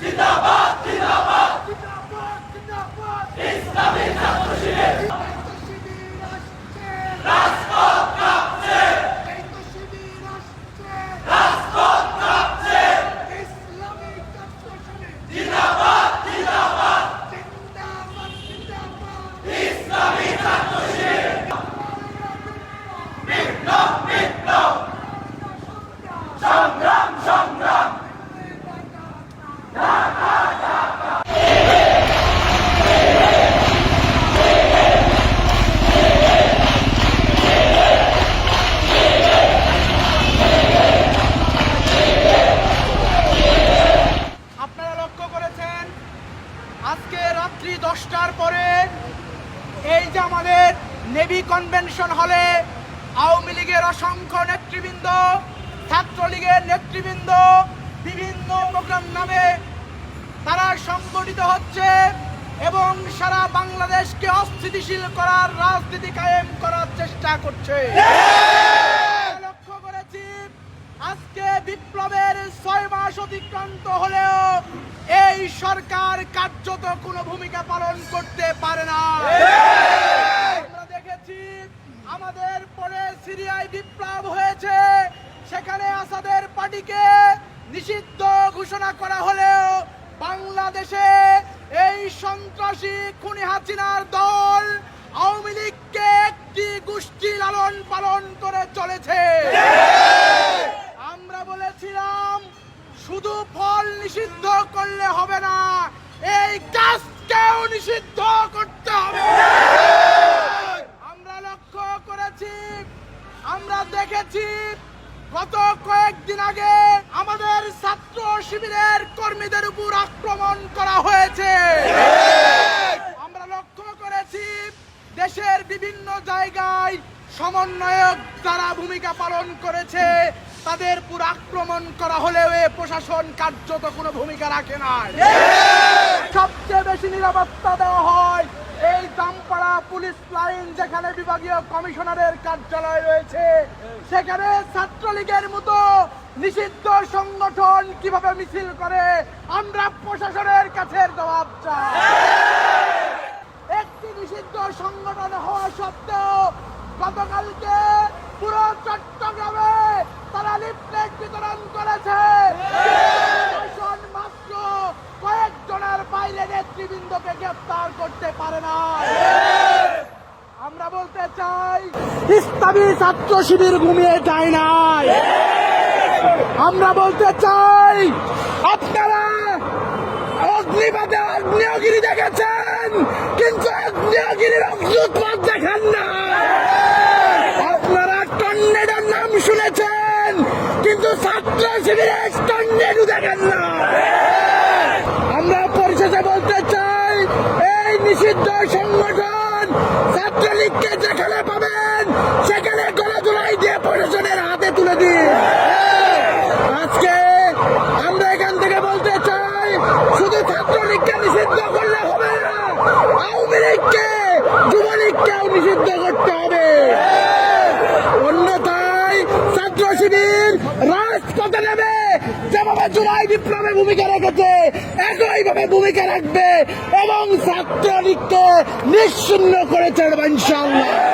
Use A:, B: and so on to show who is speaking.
A: Zindabad! যে আমাদের navy convention হলে আওয়ামী লীগের অসংখ্য নেতৃবৃন্দ ছাত্রলীগের নেতৃবৃন্দ বিভিন্ন প্রোগ্রাম নামে তারা সংগঠিত হচ্ছে এবং সারা বাংলাদেশকে অস্থিতিশীল করার রাজনীতি কায়েম করার চেষ্টা করছে। লক্ষ্য করেছি আজকে বিপ্লবের ছয় মাস অতিক্রান্ত হলেও এই সরকার কার্যত কোনো ভূমিকা পালন করতে পারে না আমরা দেখেছি আমাদের পরে সিরিয়ায় বিপ্লব হয়েছে সেখানে আসাদের পার্টিকে নিষিদ্ধ ঘোষণা করা হলেও বাংলাদেশে এই সন্ত্রাসী খুনি হাসিনার দল আওয়ামী লীগকে একটি গোষ্ঠী লালন পালন করে চলেছে। আমরা বলেছিলাম, শুধু ফল নিষিদ্ধ করলে হবে না, এই গাছকেও নিষিদ্ধ করতে হবে। আমরা লক্ষ্য করেছি, আমরা দেখেছি গত কয়েকদিন আগে আমাদের ছাত্র শিবিরের কর্মীদের উপর আক্রমণ করা হয়েছে। আমরা লক্ষ্য করেছি, দেশের বিভিন্ন জায়গায় সমন্বয়ক যারা ভূমিকা পালন করেছে, তাদের পুরো আক্রমণ করা হলেও এ প্রশাসন কার্যত কোনো ভূমিকা রাখে না সবচেয়ে বেশি নিরাপত্তা দেওয়া হয় এই জামপাড়া পুলিশ লাইন যেখানে বিভাগীয় কমিশনারের কার্যালয় রয়েছে, সেখানে ছাত্রলীগের মতো নিষিদ্ধ সংগঠন কীভাবে মিছিল করে, আমরা প্রশাসনের কাছে জবাব চাই একটি নিষিদ্ধ সংগঠন হওয়া সত্ত্বেও গতকালকে পুরো চট্টগ্রামে তারা লিফলেট বিতরণ করেছে প্রশাসন মাত্র কয়েকজনের বাইরে নেতৃবৃন্দকে গ্রেফতার করতে পারে না। আমরা বলতে চাই, ইসলামী ছাত্র শিবির ঘুমিয়ে যায় নাই। আমরা বলতে চাই, আপনারা অগ্নিবাদে আগ্নেয়গিরি দেখেছেন, কিন্তু আগ্নেয়গিরির অগ্নুৎপাত দেখেন না। আপনারা টর্নেডোর নাম শুনেছেন, কিন্তু ছাত্র শিবিরের টর্নেডো দেখেন না আমরা পরিশেষে বলতে চাই এই নিষিদ্ধ সংগঠন ছাত্রলীগকে যেখানে পাবেন, সেখানে গলা জোড়াই দিয়ে প্রশাসনের হাতে তুলে দিন। আজকে আমরা এখান থেকে বলতে চাই, শুধু ছাত্রলীগকে নিষিদ্ধ করলে হবে না, আওয়ামী লীগকে, যুবলীগকেও নিষিদ্ধ করতে হবে। অন্যথায় ছাত্র শিবির রাজপথে নেবে যেভাবে জুলাই বিপ্লবে ভূমিকা রেখেছে একইভাবে ভূমিকা রাখবে এবং ছাত্রলীগকে নিশ্চিন্ন করে চলবে ইনশাল্লাহ